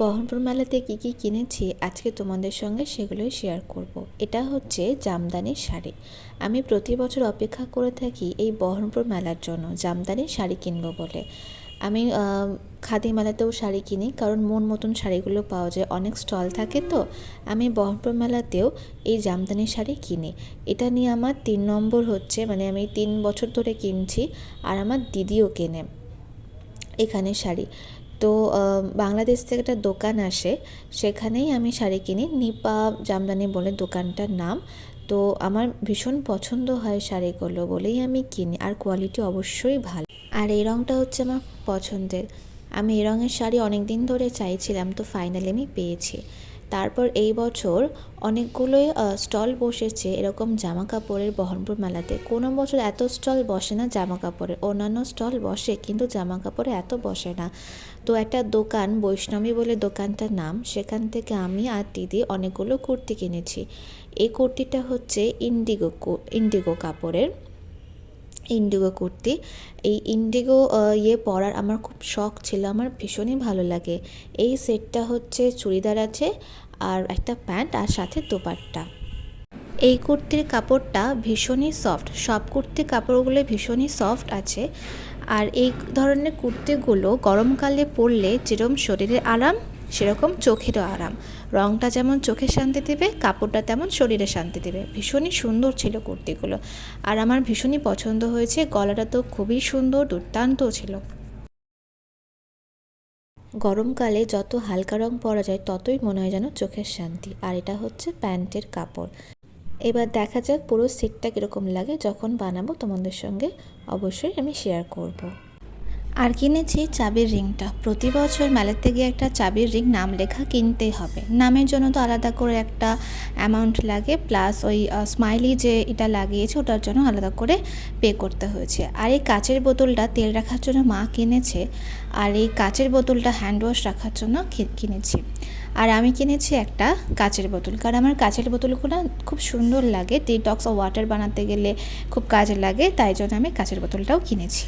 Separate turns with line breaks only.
বহরমপুর মেলাতে কী কী কিনেছি, আজকে তোমাদের সঙ্গে সেগুলোই শেয়ার করব। এটা হচ্ছে জামদানি শাড়ি। আমি প্রতি বছর অপেক্ষা করে থাকি এই বহরমপুর মেলার জন্য জামদানি শাড়ি কিনবো বলে। আমি খাদি মেলাতেও শাড়ি কিনি, কারণ মন মতন শাড়িগুলো পাওয়া যায়। অনেক স্টল থাকে তো, আমি বহরমপুর মেলাতেও এই জামদানি শাড়ি কিনি। এটা নিয়ে আমার তিন নম্বর হচ্ছে মানে আমি তিন বছর ধরে কিনছি, আর আমার দিদিও কেনে এখানে শাড়ি। তো বাংলাদেশ থেকে একটা দোকান আসে। সেখানেই আমি শাড়ি কিনি। নিপা জামদানি বলে দোকানটার নাম। তো, আমার ভীষণ পছন্দ হয় শাড়িগুলো বলেই আমি কিনি। আর কোয়ালিটি অবশ্যই ভালো। আর এই রঙটা হচ্ছে আমার পছন্দের। আমি এই রঙের শাড়ি অনেক দিন ধরে চাইছিলাম, তো ফাইনালি আমি পেয়েছি। তারপর এই বছর অনেকগুলোই স্টল বসেছে এরকম জামা কাপড়ের বহরমপুর মেলাতে। কোনো বছর এত স্টল বসে না জামা কাপড়ের অন্যান্য স্টল বসে কিন্তু জামা কাপড়ে এত বসে না। তো একটা দোকান, বৈষ্ণবী বলে দোকানটার নাম, সেখান থেকে আমি আর দিদি অনেকগুলো কুর্তি কিনেছি। এই কুর্তিটা হচ্ছে ইন্ডিগো ইন্ডিগো কাপড়ের, ইন্ডিগো কুর্তি। এই ইন্ডিগো ইয়ে পরার আমার খুব শখ ছিল, আমার ভীষণই ভালো লাগে। এই সেটটা হচ্ছে চুড়িদার আছে আর একটা প্যান্ট আর সাথে দোপাট্টা। এই কুর্তির কাপড়টা ভীষণই সফট। সব কুর্তির কাপড়গুলো ভীষণই সফট আছে। আর এই ধরনের কুর্তিগুলো গরমকালে পরলে যেরকম শরীরে আরাম, সেরকম চোখেরও আরাম। রংটা যেমন চোখে শান্তি দেবে, কাপড়টা তেমন শরীরে শান্তি দেবে। ভীষণই সুন্দর ছিল কুর্তিগুলো। আর আমার ভীষণই পছন্দ হয়েছে। গলাটা তো খুবই সুন্দর, দুর্দান্ত ছিল। গরমকালে যত হালকা রং পরা যায়, ততই মনে হয় যেন চোখের শান্তি আর এটা হচ্ছে প্যান্টের কাপড় এবার দেখা যাক পুরো সেটটা কীরকম লাগে, যখন বানাবো তোমাদের সঙ্গে অবশ্যই আমি শেয়ার করব। আর কিনেছি চাবির রিংটা। প্রতি বছর মেলাতে গিয়ে একটা চাবির রিং নাম লেখা কিনতেই হবে। নামের জন্য তো আলাদা করে একটা অ্যামাউন্ট লাগে প্লাস ওই স্মাইলি যে এটা লাগিয়েছে, ওটার জন্য আলাদা করে পে করতে হয়েছে। আর এই কাচের বোতলটা তেল রাখার জন্য মা কিনেছে, আর এই কাচের বোতলটা হ্যান্ড ওয়াশ রাখার জন্য কিনেছি। আর আমি কিনেছি একটা কাচের বোতল, কারণ আমার কাচের বোতলগুলো খুব সুন্দর লাগে। ডিটক্স ও ওয়াটার বানাতে গেলে খুব কাজে লাগে, তাই জন্য আমি কাচের বোতলটাও কিনেছি।